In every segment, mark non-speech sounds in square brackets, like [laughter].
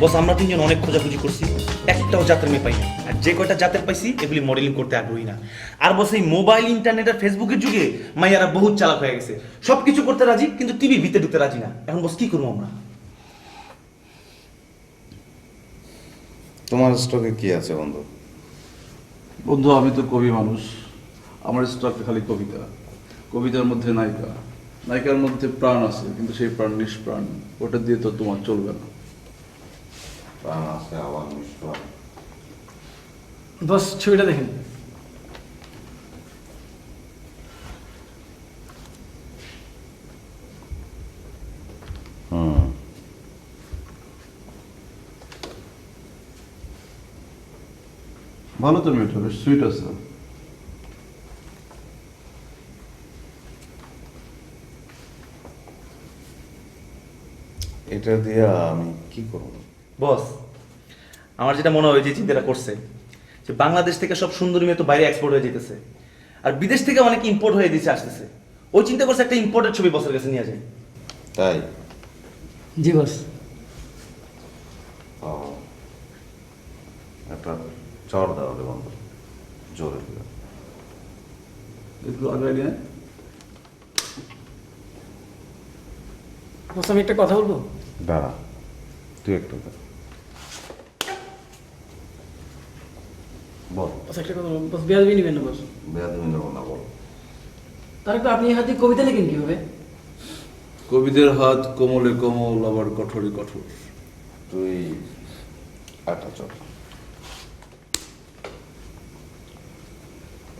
বস আমরা তিনজন অনেক খোঁজাখুঁজি করছি একটাও জাতের মেয়ে পাই না আর যে কয়টা জাতের পাইছি এগুলি মডেলিং করতে আগ্রহী না। আর বস এই মোবাইল ইন্টারনেট আর ফেসবুকের যুগে মাইয়ারা বহুত চালাক হয়ে গেছে। সব কিছু করতে রাজি কিন্তু টিভি ভিতরে ঢুকতে রাজি না। এখন বস কি করব আমরা? তোমার স্টকে কি আছে বন্ধু? বন্ধু আমি তো কবি মানুষ। আমার স্টকে খালি কবিতা। কবিতার মধ্যে নায়িকা। নায়িকার মধ্যে প্রাণ আছে কিন্তু সেই প্রাণ নিষ্প্রাণ ওটা দিয়ে তো তোমার চলবে না। প্রাণ আছে আবার নিষ্প্রাণ বস ছবিটা দেখেন। ভালো তো মেয়েটা বেশ সুইট আছে। এটা দিয়ে আমি কি করব? বস। আমার যেটা মনে হয় যে চিন্তাটা করছে যে বাংলাদেশ থেকে সব সুন্দরী মেয়ে তো বাইরে এক্সপোর্ট হয়ে যেতেছে। আর বিদেশ থেকে অনেক ইম্পোর্ট হয়ে দিচ্ছে আসতেছে। ওই চিন্তা করছে একটা ইম্পোর্টের ছবি বসের কাছে নিয়ে যায় তাই? জি বস ও একটা চড় দাও রে বন্ধু জোরে। দিও। একটু আগে নিয়ে বস আমি একটা কথা বলব? দাঁড়া তুই একটু দাঁড়া। বল। বস একটা কথা বলব বস বেয়াদবি নিবেন না বস। বেয়াদমি নেব না বল। তার আপনি হাতে কবিতা লিখেন কীভাবে? কবিদের হাত কোমলে কোমল আবার কঠোরে কঠোর। তুই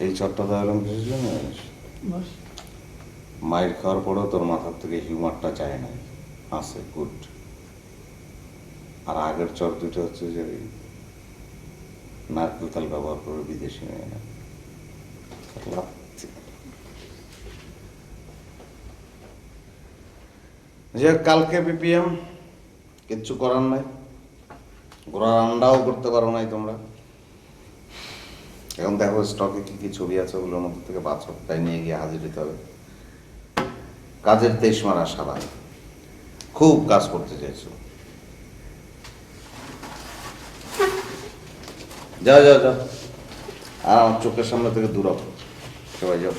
এই চটটা দেওয়ালাম কিছু জানিস? মায়ের খাওয়ার পরেও তোর মাথার থেকে হিউমারটা যায় না আছে গুড। আর আগের চর দুটো হচ্ছে যে ওই নারকেল তেল ব্যবহার করে বিদেশি মেয়েরা। যে কালকে বিপিএম কিচ্ছু করার নাই ঘোড়ার আন্ডাও করতে পারো নাই তোমরা। এখন দেখো স্টকে কি কি ছবি আছে ওগুলোর মধ্যে থেকে বাছো তাই নিয়ে গিয়ে হাজির দিতে হবে। কাজের তেইশ মারা সাবান। খুব কাজ করতে চাইছো। যাও যাও যাও। আর আমার চোখের সামনে থেকে দূর সবাই যাও।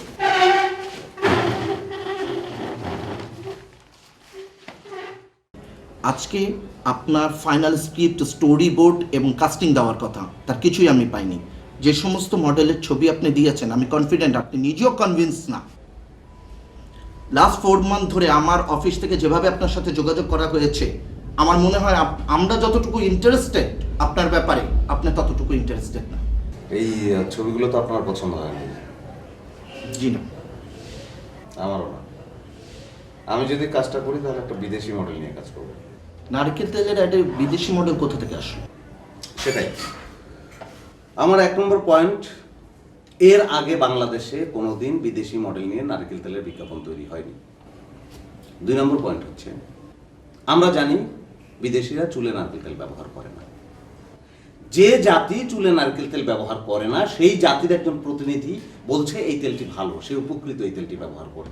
আজকে আপনার ফাইনাল স্ক্রিপ্ট স্টোরি বোর্ড এবং কাস্টিং দেওয়ার কথা, তার কিছুই আমি পাইনি। যে সমস্ত মডেলের ছবি আপনি দিয়েছেন, আমি কনফিডেন্ট আপনি নিজেও কনভিন্স না। লাস্ট ফোর মান্থ ধরে আমার অফিস থেকে যেভাবে আপনার সাথে যোগাযোগ করা হয়েছে, আমার মনে হয় আমরা যতটুকু ইন্টারেস্টেড আপনার ব্যাপারে আপনি ততটুকু ইন্টারেস্টেড না। এই ছবিগুলো তো আপনার পছন্দ হয়নি। জি না। আমারও না। আমি যদি কাজটা করি তাহলে একটা বিদেশি মডেল নিয়ে কাজ করব। নারকেল তেলের একটা বিদেশি মডেল কোথা থেকে আসলো? সেটাই। আমার এক নম্বর পয়েন্ট এর আগে বাংলাদেশে কোনোদিন বিদেশি মডেল নিয়ে নারকেল তেলের বিজ্ঞাপন তৈরি হয়নি। দুই নম্বর পয়েন্ট হচ্ছে আমরা জানি বিদেশিরা চুলে নারকেল তেল ব্যবহার করে না। যে জাতি চুলে নারকেল তেল ব্যবহার করে না, সেই জাতির একজন প্রতিনিধি বলছে, এই তেলটি ভালো, সে উপকৃত এই তেলটি ব্যবহার করে।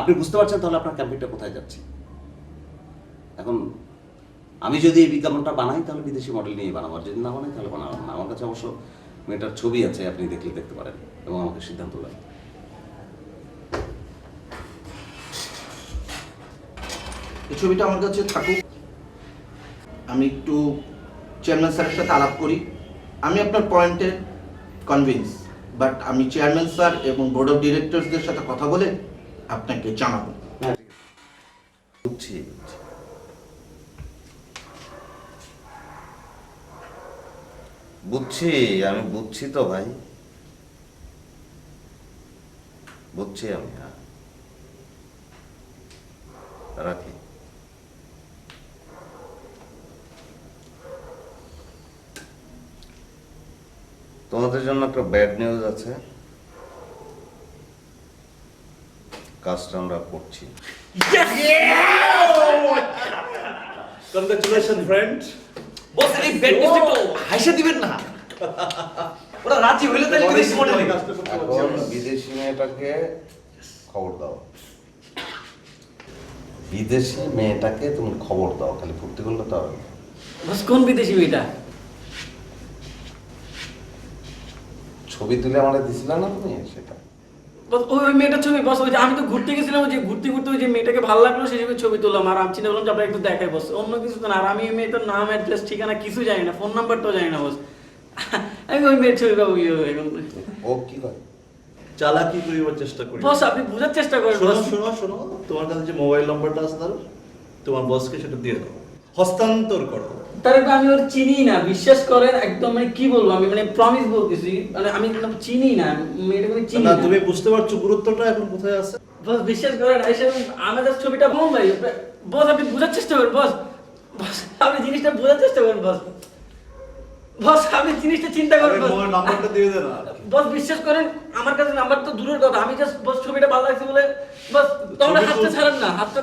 আপনি বুঝতে পারছেন তাহলে আপনার ক্যাম্পেইনটা কোথায় যাচ্ছে? এখন, আমি যদি এই বিজ্ঞাপনটা বানাই, তাহলে বিদেশি মডেল নিয়ে বানাবো। আর যদি না বানাই, তাহলে বানাবো না। আমার কাছে অবশ্য মেয়েটার ছবি আছে, আপনি দেখলে দেখতে পারেন এবং আমাকে সিদ্ধান্ত দেন। এই ছবিটা আমার কাছে থাকুক। আমি একটু চেয়ারম্যান স্যারের সাথে আলাপ করি। আমি আপনার পয়েন্টে কনভিন্স বাট আমি চেয়ারম্যান স্যার এবং বোর্ড অফ ডিরেক্টরসদের সাথে কথা বলে আপনাকে জানাব। বুঝছি, আমি বুঝছি তো ভাই। বুঝছি আমি হ্যাঁ। রাখি। তোমাদের জন্য একটা ব্যাড নিউজ আছে। কাজটা আমরা করছি। কনগ্রাচুলেশন ফ্রেন্ড বস এই ব্যাড নিউজটা একটু হাইসা দিবেন না। ওরা রাজি হইলে তাহলে বিদেশি মডেলিং এখন বিদেশি মেয়েটাকে খবর দাও। বিদেশি মেয়েটাকে তুমি খবর দাও খালি ফুর্তি করলে তো হবে। কোন বিদেশি মেয়েটা? ছবি তুলে আমাদের দিছিল না তুমি? সেটা। বস ওই ওই মেয়েটার ছবি বস ওই যে আমি তো ঘুরতে গেছিলাম যে ঘুরতে ঘুরতে ওই যে মেয়েটাকে ভালো লাগল সেই জন্য ছবি তুললাম। আর আমি চিন্তা করলাম যে আপনার একটু দেখাই বস। অন্য কিছু তো না। আর আমি ওই মেয়েটার নাম অ্যাড্রেস ঠিকানা কিছু জানি না। ফোন নাম্বারটাও জানি না বস। [laughs] আমি ওই মেয়ের ছবি পাবো কি এখন ও কি করে? চালাকি করিবার চেষ্টা করি। বস আপনি বোঝার চেষ্টা করেন শোনো শোনো শোনো। তোমার কাছে যে মোবাইল নাম্বারটা আছে তার তোমার বসকে সেটা দিয়ে দাও। হস্তান্তর করো। তার আমি ওর চিনি না বিশ্বাস করেন একদম মানে কি বলব আমি মানে প্রমিস বলতেছি মানে আমি চিনি না মেয়েটাকে চিনি না তুমি বুঝতে পারছ গুরুত্বটা এখন কোথায় আছে? বস বিশ্বাস করেন এসে আমাদের ছবিটা বল ভাই বস আপনি বোঝার চেষ্টা করেন বস বস আপনি জিনিসটা বোঝার চেষ্টা করেন বস। বস আপনি জিনিসটা চিন্তা করেন বস। নাম্বারটা দিয়ে দে না বস বিশ্বাস করেন আমার কাছে নাম্বার তো দূরের কথা আমি জাস্ট বস ছবিটা ভালো লাগছে বলে বস ছবি হাতটা ছাড়েন না হাতটা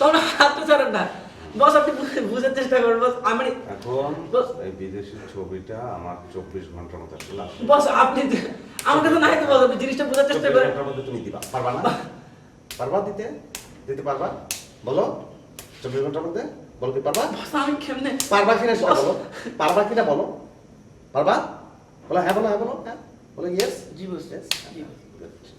তখন হাতটা ছাড়েন না। বস আপনি বুঝে- বুঝার চেষ্টা করেন বস আমি এখন এই বিদেশি ছবিটা আমার চব্বিশ ঘণ্টার মধ্যে আসলে বস আপনি আমার কাছে নাই তো বস আপনি জিনিসটা বোঝার চেষ্টা করেন। ঘণ্টার মধ্যে তুমি দিবা। পারবা না? পারবা দিতে? দিতে পারবা? বলো। চব্বিশ ঘণ্টার মধ্যে? বলো কি পারবা? বস আমি কেমনে পারবা কিনা বলো। পারবা কিনা বলো। পারবা? বলো হ্যাঁ বলো হ্যাঁ বলো। হ্যাঁ বলো ইয়েস জি বস। বস।